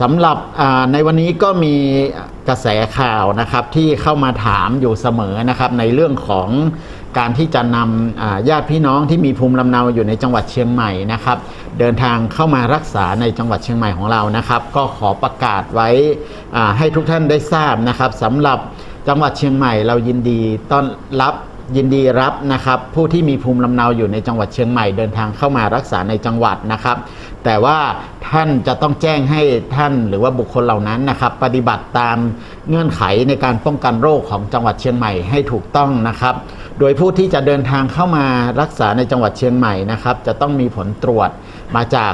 สำหรับในวันนี้ก็มีกระแสข่าวนะครับที่เข้ามาถามอยู่เสมอนะครับในเรื่องของการที่จะนำญาติพี่น้องที่มีภูมิลำเนาอยู่ในจังหวัดเชียงใหม่นะครับ เดินทางเข้ามารักษาในจังหวัดเชียงใหม่ของเรานะครับ ก็ขอประกาศไว้ให้ทุกท่านได้ทราบนะครับสำหรับจังหวัดเชียงใหม่เรายินดีต้อนรับ ยินดีรับนะครับผู้ที่มีภูมิลำเนาอยู่ในจังหวัดเชียงใหม่เดินทางเข้ามารักษาในจังหวัดนะครับ แต่ว่าท่านจะต้องแจ้งให้ท่านหรือว่าบุคคลเหล่านั้นนะครับ ปฏิบัติตามเงื่อนไขในการป้องกันโรคของจังหวัดเชียงใหม่ให้ถูกต้องนะครับ โดยผู้ที่จะเดินทางเข้ามารักษาในจังหวัดเชียงใหม่นะครับ จะต้องมีผลตรวจมาจาก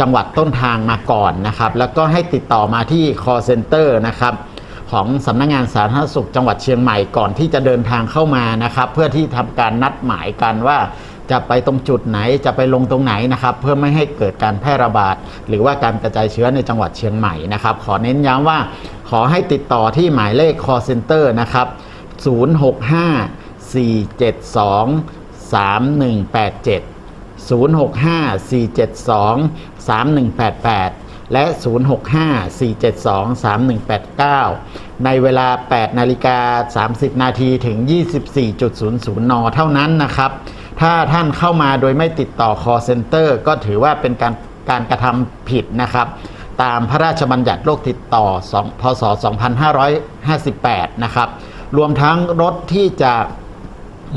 จังหวัดต้นทางมาก่อนนะครับ แล้วก็ให้ติดต่อมาที่ call center นะครับ ของสำนักงงานสาธารณสุขจังหวัดเชียงใหม่ก่อนที่จะเดินทางเข้ามานะครับ เพื่อที่ทำการนัดหมายกันว่าจะไปตรงจุดไหนจะไปลงตรงไหนนะครับ เพื่อไม่ให้เกิดการแพร่ระบาด หรือว่าการกระจายเชื้อในจังหวัดเชียงใหม่นะครับ ขอเน้นย้ำว่า ขอให้ติดต่อที่หมายเลข call center นะครับ 065 472 3187 065-472-3188 และ 065-472-3189 ในเวลา 8 นาฬิกา 30 นาทีถึง 24.00 น เท่านั้นนะครับ ถ้าท่านเข้ามาโดยไม่ติดต่อ call center ก็ถือว่าเป็นการการกระทำผิดนะครับ ตามพระราชบัญญัติโรคติดต่อ 2 พศ 2558 นะครับ รวมทั้งรถที่จะ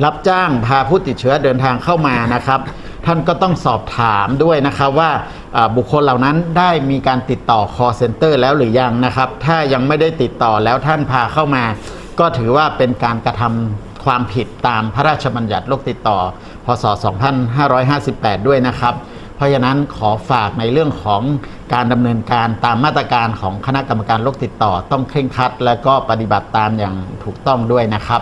รับจ้างพาผู้ติดเชื้อเดินทางเข้ามานะครับ ท่านก็ต้องสอบถามด้วยนะครับว่าอ่า บุคคลเหล่านั้นได้มีการติดต่อ call center แล้วหรือยังนะครับ ถ้ายังไม่ได้ติดต่อแล้วท่านพาเข้ามา ก็ถือว่าเป็นการกระทำความผิดตามพระราชบัญญัติโรคติดต่อ พศ 2558 ด้วยนะครับ เพราะฉะนั้นขอฝากในเรื่องของการดำเนินการตามมาตรการของคณะกรรมการโรคติดต่อ ต้องเคร่งครัด และก็ปฏิบัติตามอย่างถูกต้องด้วยนะครับ